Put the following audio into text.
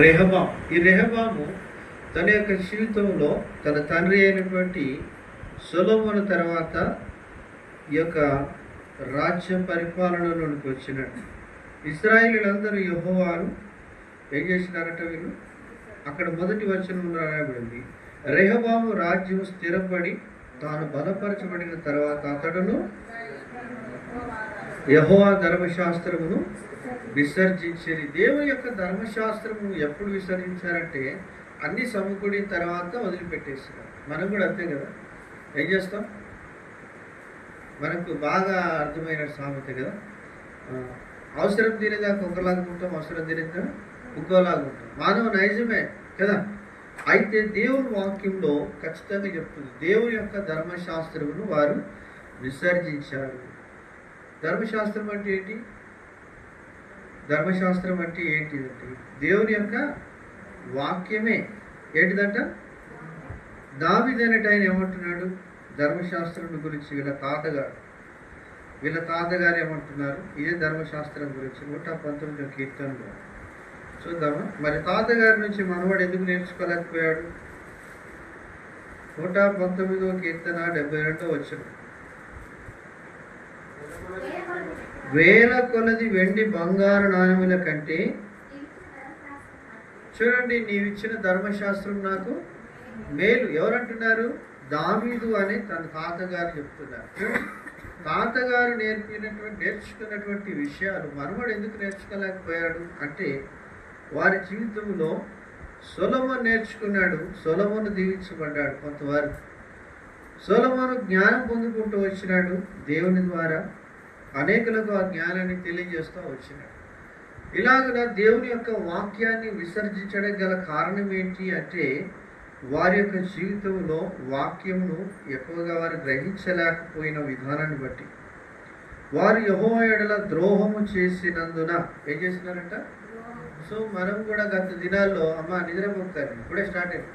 రెహబాం ఈ రెహబాము తన యొక్క జీవితంలో తన తండ్రి అయినటువంటి సొలొమోను తర్వాత ఈ యొక్క రాజ్య పరిపాలనలోనికి వచ్చినట్టు. ఇస్రాయిలీలందరూ యెహోవాను ఏం చేసినారట వీళ్ళు? అక్కడ మొదటి వచనం రాయబడింది. రెహబాము రాజ్యం స్థిరపడి తాను బలపరచబడిన తర్వాత అతడును యహోవా ధర్మశాస్త్రమును విసర్జించేది. దేవుని యొక్క ధర్మశాస్త్రము ఎప్పుడు విసర్జించారంటే అన్ని సమకూడిన తర్వాత వదిలిపెట్టేస్తున్నారు. మనం కూడా అంతే కదా? ఏం చేస్తాం? మనకు బాగా అర్థమైన సామెత కదా? అవసరం తీరేదాకా ఒకలాగా ఉంటాం అవసరం తీరేదా? ఇంకోలాగా ఉంటాం. మానవ నైజమే కదా? అయితే దేవుని వాక్యంలో ఖచ్చితంగా చెప్తుంది. దేవుని యొక్క ధర్మశాస్త్రమును వారు విసర్జించారు. ధర్మశాస్త్రం అంటే ఏంటి? ధర్మశాస్త్రం అంటే ఏంటిదంటే దేవుని యొక్క వాక్యమే. ఏంటిదంట? దావిదనట ఆయన ఏమంటున్నాడు? ధర్మశాస్త్రం గురించి వీళ్ళ తాతగారు. వీళ్ళ తాతగారు ఏమంటున్నారు? ఇదే ధర్మశాస్త్రం గురించి. నూట పంతొమ్మిది కీర్తనలో. చూద్దామా? మరి తాతగారి నుంచి మనవాడు ఎందుకు నేర్చుకోలేకపోయాడు? నూట పంతొమ్మిదో కీర్తన డెబ్బై రెండో వచ్చినాడు వేల కొలది వెండి బంగారు నాణ్యముల కంటే చూడండి నీవిచ్చిన ధర్మశాస్త్రం నాకు మేలు. ఎవరంటున్నారు? దావీదు అని తన తాతగారు చెప్తున్నారు. తాతగారు నేర్పినటువంటి నేర్చుకున్నటువంటి విషయాలు మనవాడు ఎందుకు నేర్చుకోలేకపోయాడు అంటే వారి జీవితంలో సొలమను నేర్చుకున్నాడు. సొలమోను దీవించబడ్డాడు కొంతవారు సొలమోను జ్ఞానం పొందుకుంటూ వచ్చినాడు దేవుని ద్వారా. అనేకులకు ఆ జ్ఞానాన్ని తెలియజేస్తూ వచ్చినాడు. ఇలాగ దేవుని యొక్క వాక్యాన్ని విసర్జించడం గల కారణం ఏంటి అంటే వారి యొక్క జీవితంలో వాక్యమును ఎక్కువగా వారు గ్రహించలేకపోయిన విధానాన్ని బట్టి. వారు యెహోవా ఎడల ద్రోహము చేసినందున ఏం చేసినారంట సో మనం కూడా గత దినాల్లో అమ్మ నిద్రపోతారు ఇప్పుడే స్టార్ట్ అయింది.